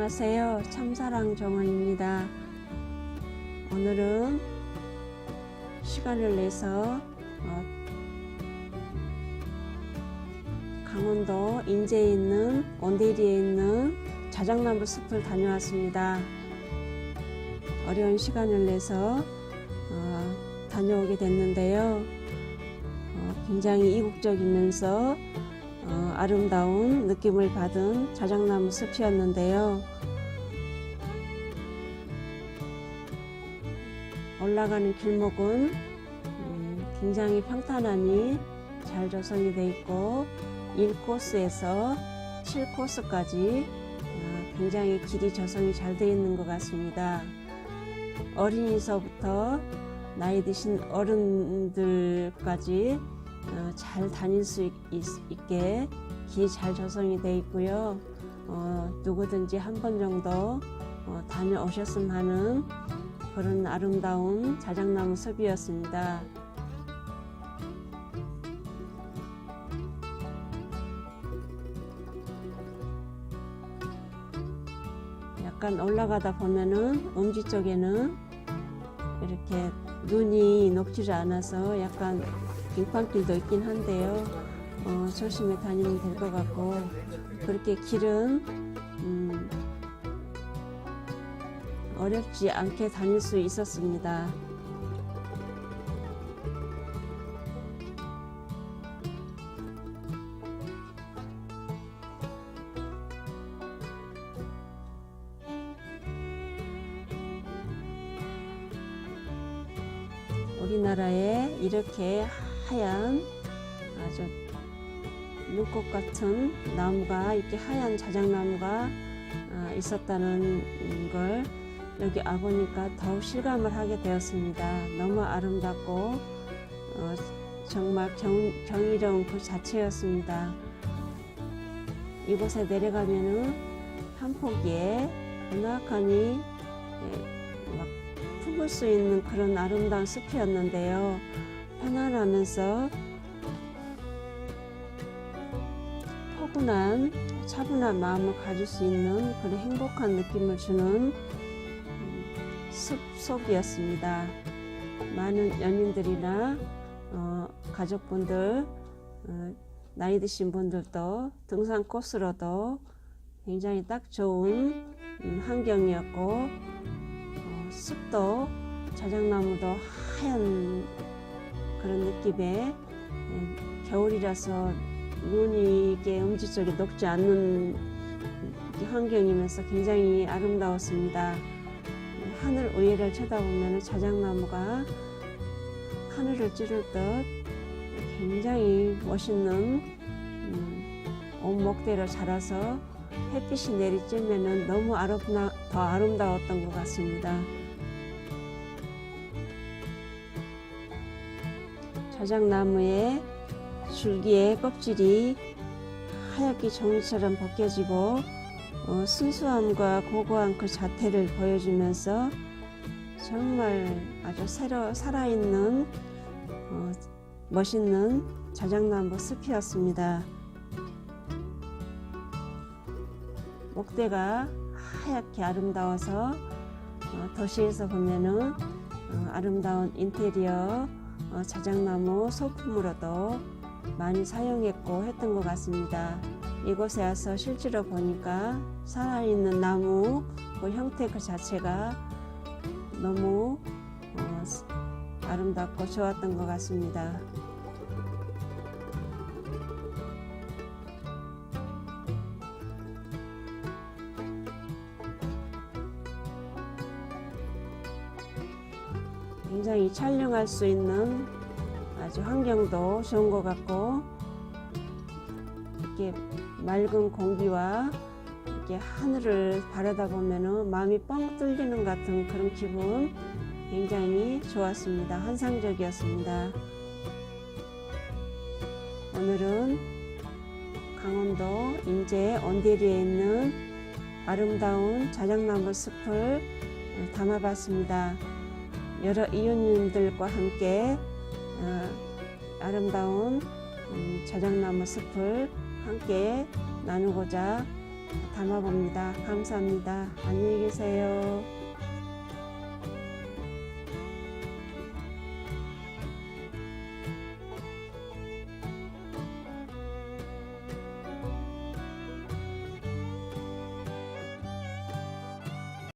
안녕하세요. 참사랑 정원입니다. 오늘은 시간을 내서 어, 강원도 인제에 있는 온대리에 있는 자작나무 숲을 다녀왔습니다. 어려운 시간을 내서 어, 다녀오게 됐는데요. 어, 굉장히 이국적이면서 어, 아름다운 느낌을 받은 자작나무 숲이었는데요. 올라가는 길목은 음, 굉장히 평탄하니 잘 조성이 되어 있고 1코스에서 7코스까지 어, 굉장히 길이 조성이 잘 되어 있는 것 같습니다. 어린이서부터 나이 드신 어른들까지 어, 잘 다닐 수 있, 게 길이 잘 조성이 되어 있고요. 어, 누구든지 한 번 정도 어, 다녀오셨으면 하는 그런 아름다운 자작나무 숲이었습니다. 약간 올라가다 보면은 음지 쪽에는 이렇게 눈이 녹지를 않아서 약간 빙판길도 있긴 한데요. 어, 조심히 다니면 될 것 같고 그렇게 길은 음, 어렵지 않게 다닐 수 있었습니다. 우리나라에 이렇게 하얀 아주 눈꽃 같은 나무가 이렇게 하얀 자작나무가 아, 있었다는 걸 여기 와보니까 더욱 실감을 하게 되었습니다. 너무 아름답고 어, 정말 경, 경이로운 그 자체였습니다. 이곳에 내려가면은 한 포기에 은하하니 예, 막 품을 수 있는 그런 아름다운 숲이었는데요. 편안하면서 포근한 차분한 마음을 가질 수 있는 그런 행복한 느낌을 주는 음, 숲 속이었습니다. 많은 연인들이나 어, 가족분들, 어, 나이 드신 분들도 등산 코스로도 굉장히 딱 좋은 음, 환경이었고 어, 숲도 자작나무도 하얀 그런 느낌의 음, 겨울이라서 눈이 이게 음지 쪽에 녹지 않는 이 환경이면서 굉장히 아름다웠습니다. 하늘 위를 쳐다보면 자작나무가 하늘을 찌를 듯 굉장히 멋있는 음, 온목대로 자라서 햇빛이 내리쬐면 너무 아름다, 더 아름다웠던 것 같습니다. 자작나무의 줄기의 껍질이 하얗게 종이처럼 벗겨지고 어, 순수함과 고고한 그 자태를 보여주면서 정말 아주 새로 살아있는 어, 멋있는 자작나무 숲이었습니다. 목대가 하얗게 아름다워서 어, 도시에서 보면은 어, 아름다운 인테리어 어, 자작나무 소품으로도 많이 사용했고 했던 것 같습니다. 이곳에 와서 실제로 보니까 살아있는 나무 그 형태 그 자체가 너무 어, 아름답고 좋았던 것 같습니다. 굉장히 촬영할 수 있는 아주 환경도 좋은 것 같고 이렇게 맑은 공기와 이렇게 하늘을 바라다 보면은 마음이 뻥 뚫리는 같은 그런 기분 굉장히 좋았습니다. 환상적이었습니다. 오늘은 강원도 인제 온대리에 있는 아름다운 자작나무 숲을 담아봤습니다. 여러 이웃님들과 함께 어, 아름다운 음, 자작나무 숲을 함께 나누고자 담아봅니다. 감사합니다. 안녕히 계세요.